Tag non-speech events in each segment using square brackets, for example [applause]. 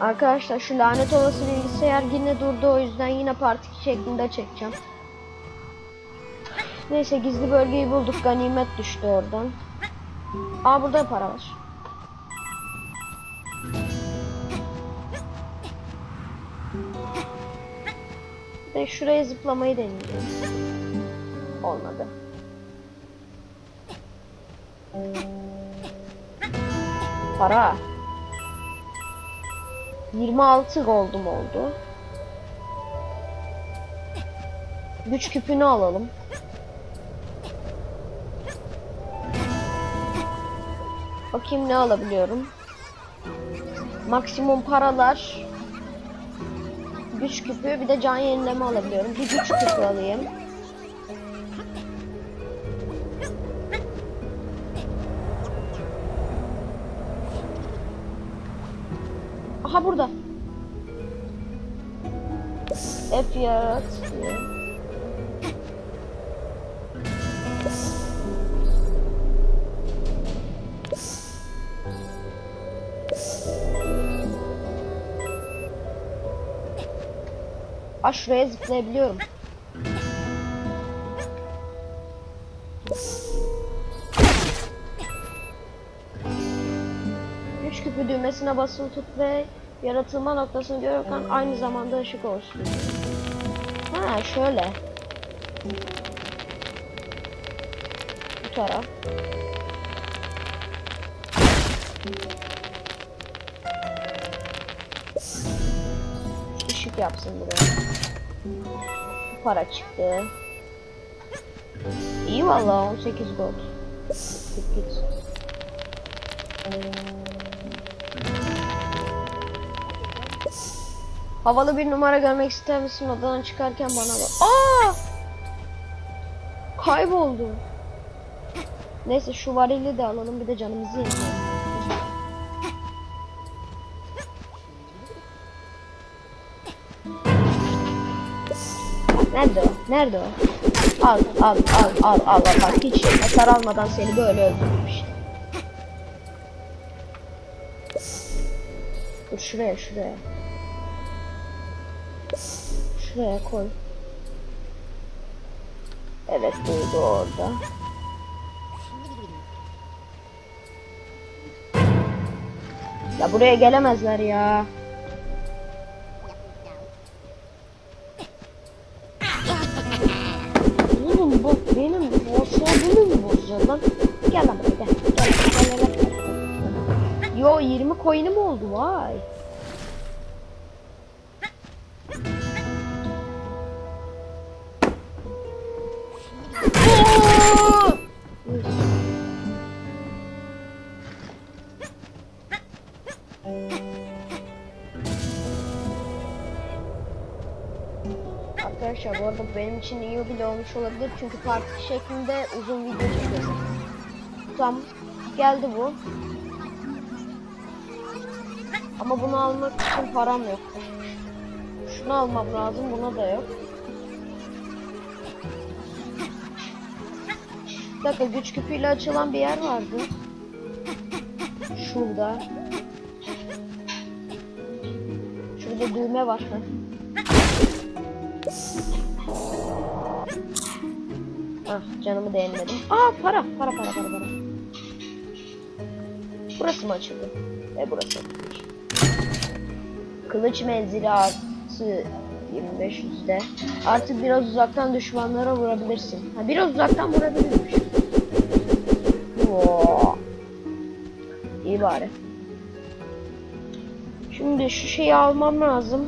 Arkadaşlar şu lanet olası bilgisayar yine durdu o yüzden yine parti şeklinde çekeceğim. Neyse gizli bölgeyi bulduk ganimet düştü oradan. Aa burada para var. Ve şuraya zıplamayı deneyeceğim. Olmadı. Para. 26 gold'um oldu. Güç küpünü alalım. Bakayım ne alabiliyorum. Maksimum paralar. Güç küpü bir de can yenileme alabiliyorum. Bir güç küpü alayım. Aha burada. F yarat. Aa şuraya zıplayabiliyorum. Güç küpü düğmesine basılı tut ve yaratılma noktasını görürken aynı zamanda ışık olsun. Ha şöyle. Bu taraf. Işık yapsın buraya. Para çıktı. İyi vallahi 18 gold. Git git. Havalı bir numara görmek ister misin? Odadan çıkarken bana bak. Aa! Kayboldu. Neyse şu varili de alalım bir de canımızı yiyelim. Nerede o? Nerede o? Al al al al al al bak hiç hasar almadan seni böyle öldürmüş. Dur şuraya şuraya. Şuraya koy. Evet buydu orada. Ya buraya gelemezler ya. Oğlum bak benim WhatsApp'ımı mı bozacaksın lan? Gel lan buraya gel. Gel gel gel. gel. Yo 20 coin'im oldu vay. Arkadaşlar bu arada benim için iyi bile olmuş olabilir çünkü parti şeklinde uzun video çekiyorum. Tamam geldi bu. Ama bunu almak için param yok. Şunu almam lazım buna da yok. Bir dakika güç küpüyle açılan bir yer vardı. Şurada. Şurada düğme var. Heh. Ah canımı değinmedim. Aa para para para para para. Burası mı açıldı? E burası açılmış. Kılıç menzili artı 2500'de. Artık biraz uzaktan düşmanlara vurabilirsin. Ha biraz uzaktan vurabilirmiş. Oo. İyi bari. Şimdi şu şeyi almam lazım.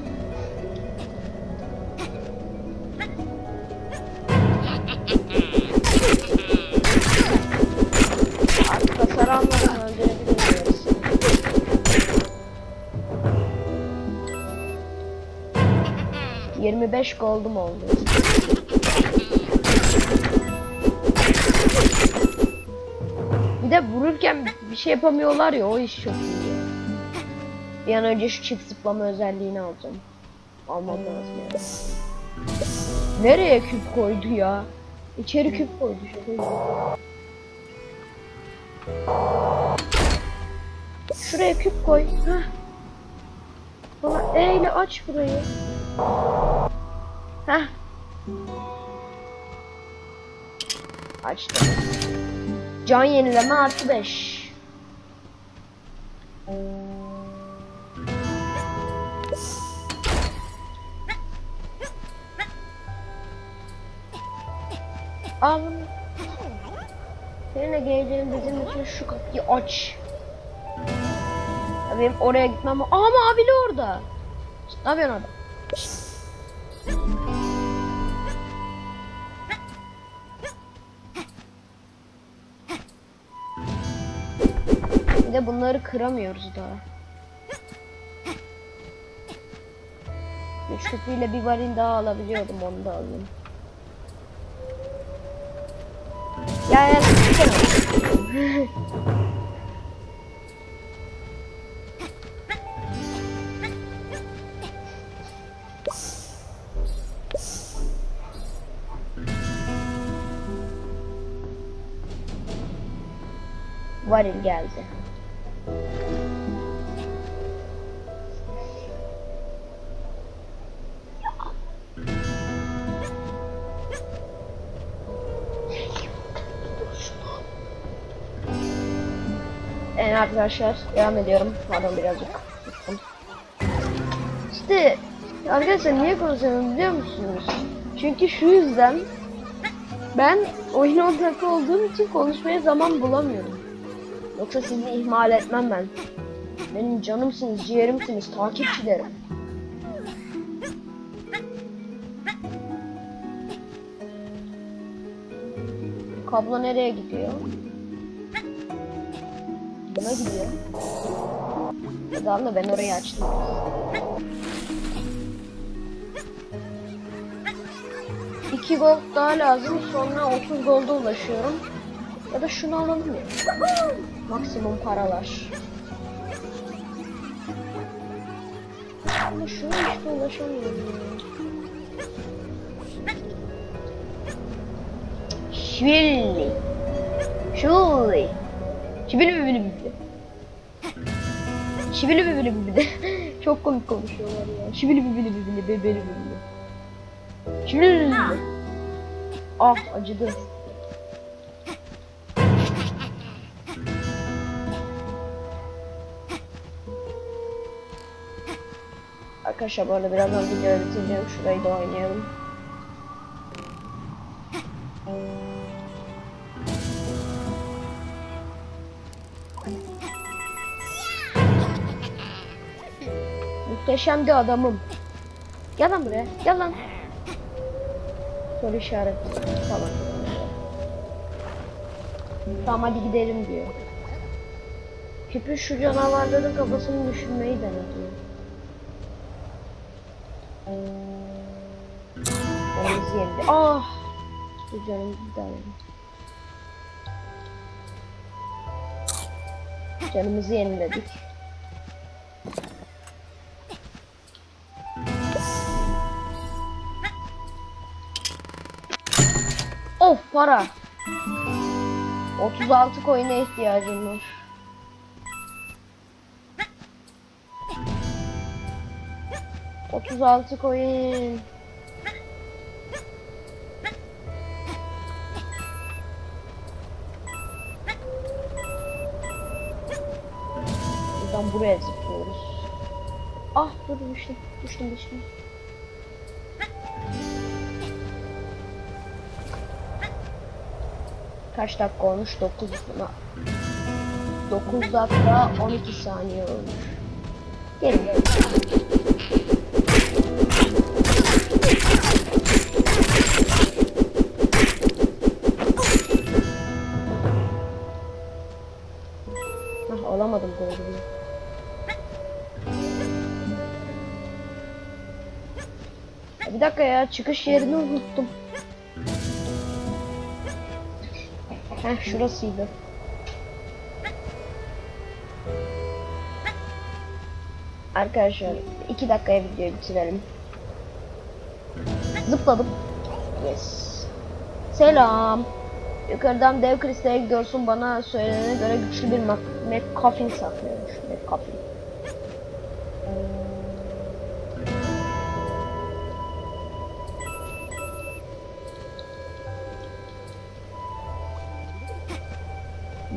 25 gold'um oldu. Bir de vururken bir şey yapamıyorlar ya o iş çok iyi. Bir an önce şu çift zıplama özelliğini alacağım. Almam lazım yani. Nereye küp koydu ya? İçeri küp koydu şaka Şuraya küp koy. Heh. Bana E aç burayı. Heh. Açtım. Can yenileme artı 5. Al. Seninle geleceğim bizim için şu kapıyı aç. Ya benim oraya gitmem... Aa mavili orada. Ne yapıyorsun orada? Bir de bunları kıramıyoruz daha. Üç kutuyla bir varil daha alabiliyordum onu da alayım. Ya ya Varil geldi. Evet arkadaşlar devam ediyorum. Pardon birazcık sustum. İşte arkadaşlar niye konuşuyorum biliyor musunuz? Çünkü şu yüzden ben oyun odaklı olduğum için konuşmaya zaman bulamıyorum. Yoksa sizi ihmal etmem ben. Benim canımsınız, ciğerimsiniz, takipçilerim. Kablo nereye gidiyor? Buna gidiyor. Tamam da ben orayı açtım. İki gold daha lazım. Sonra 30 golda ulaşıyorum. Ya da şunu alalım ya. Maksimum paralar. Ama şuna işte ulaşamıyorum ya. Şvilli. Şuli. Şibili bibili. Şibili bibili bibili. [laughs] Çok komik konuşuyorlar ya. Şibili bibili bibili bibili bibili. Şibili bibili. Ah acıdı. Arkadaşlar bu arada birazdan videoyu bitireceğim. Şurayı da oynayalım. Muhteşem bir adamım. Gel lan buraya. Gel lan. Soru işareti falan. Tamam hadi gidelim diyor. Pipi şu canavarların kafasını düşünmeyi denedi. Canımız yendi. Ah! Bu canım gidelim. Canımızı yeniledik. Para. 36 coin'e ihtiyacım var. Otuz altı coin. Buradan buraya zıplıyoruz. Ah dur düştüm. Düştüm düştüm. Kaç dakika olmuş? 9 9 dakika 12 saniye olmuş. Gelin gelin. Hah alamadım golünü. Ya Bir dakika ya çıkış yerini unuttum. Heh şurasıydı. Arkadaşlar iki dakikaya videoyu bitirelim. Zıpladım. Yes. Selam. Yukarıdan dev kristale gidiyorsun bana söylenene göre güçlü bir McCoffin saklıyormuş. McCoffin.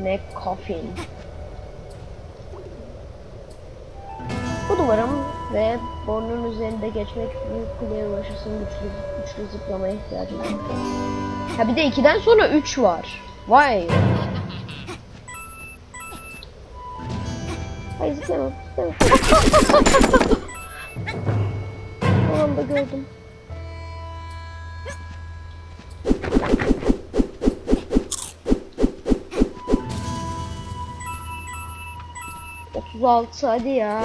McCoffin. Bu duvarım ve borunun üzerinde geçmek büyük kuleye ulaşırsın güçlü, güçlü zıplamaya ihtiyacım var. Ha bir de 2'den sonra 3 var. Vay. Hayır zıplayamam. zıplayamam. [laughs] o anda gördüm. Otuz altı hadi ya.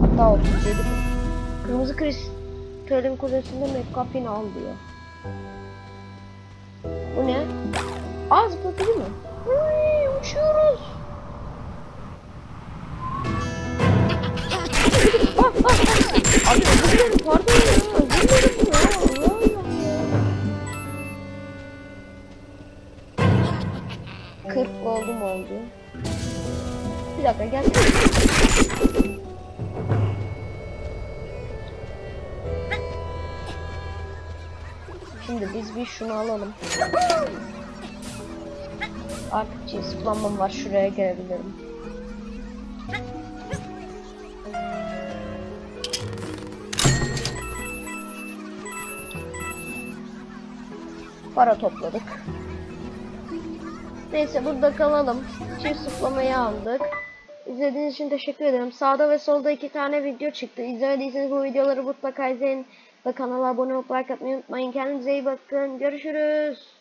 Hatta 37. Kırmızı kristalin kulesinde McCuffin al diyor. Bu ne? Aa zıplatıcı mı? Hıy, uçuyoruz. [laughs] Ah, ah, ah. Abi pardon ya. Özür 40 gold'um oldu. Bir dakika gel. Şimdi biz bir şunu alalım. Artık çift zıplamam var. Şuraya gelebilirim. Para topladık. Neyse burada kalalım. Çift zıplamayı aldık. İzlediğiniz için teşekkür ederim. Sağda ve solda iki tane video çıktı. İzlemediyseniz bu videoları mutlaka izleyin. Ve kanala abone olup like atmayı unutmayın. Kendinize iyi bakın. Görüşürüz.